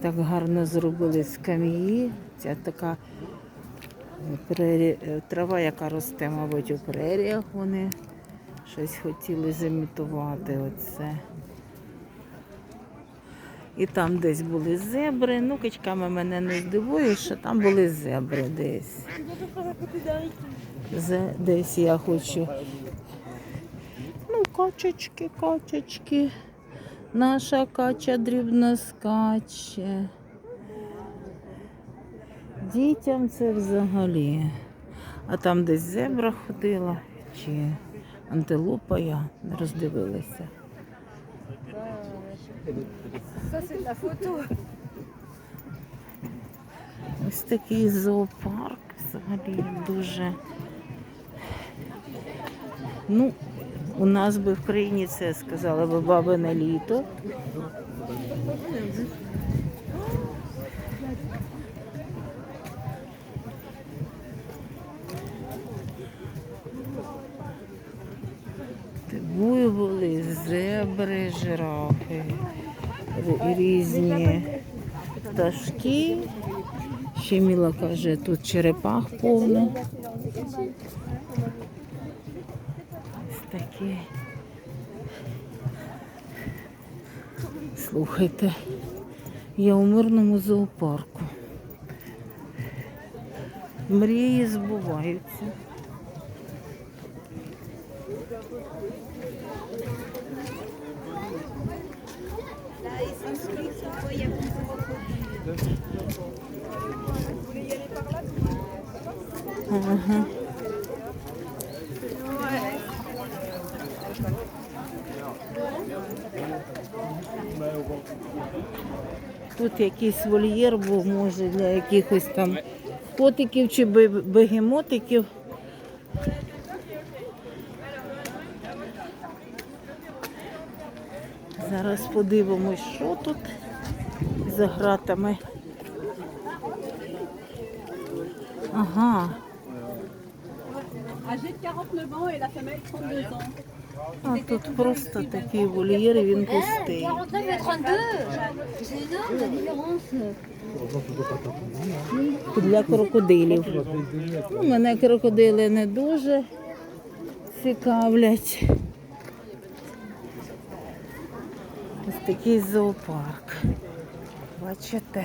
Так гарно зробили скам'ї. Ця така прері... е, трава, яка росте, мабуть, у преріях вони щось хотіли зімітувати оце. І там десь були зебри. Ну, качками мене не здивуєш, що там були зебри десь. Десь я хочу. Ну, качечки, качечки. Наша кача дрібно скаче. Дітям це взагалі. А там десь зебра ходила чи антилопа, я не роздивилася. Ось такий зоопарк взагалі дуже. Ну, у нас би в країні це сказала би бабине літо. Буйволи, зебри, жирафи, різні пташки. Ще Міла каже, тут черепах повно. Такі. Слухайте, я у мирному зоопарку. Мрії збуваються. Ага. Тут якийсь вольєр був, може, для якихось там котиків чи бегемотиків. Зараз подивимось, що тут за гратами. Ага. Âgé de 49 ans et la femelle 32 ans. А тут просто такий вольєр, і він пустий. 49 et 32 C'est énorme la différence Для крокодилів. Ну, мене крокодили не дуже цікавлять. Ось такий зоопарк. Бачите?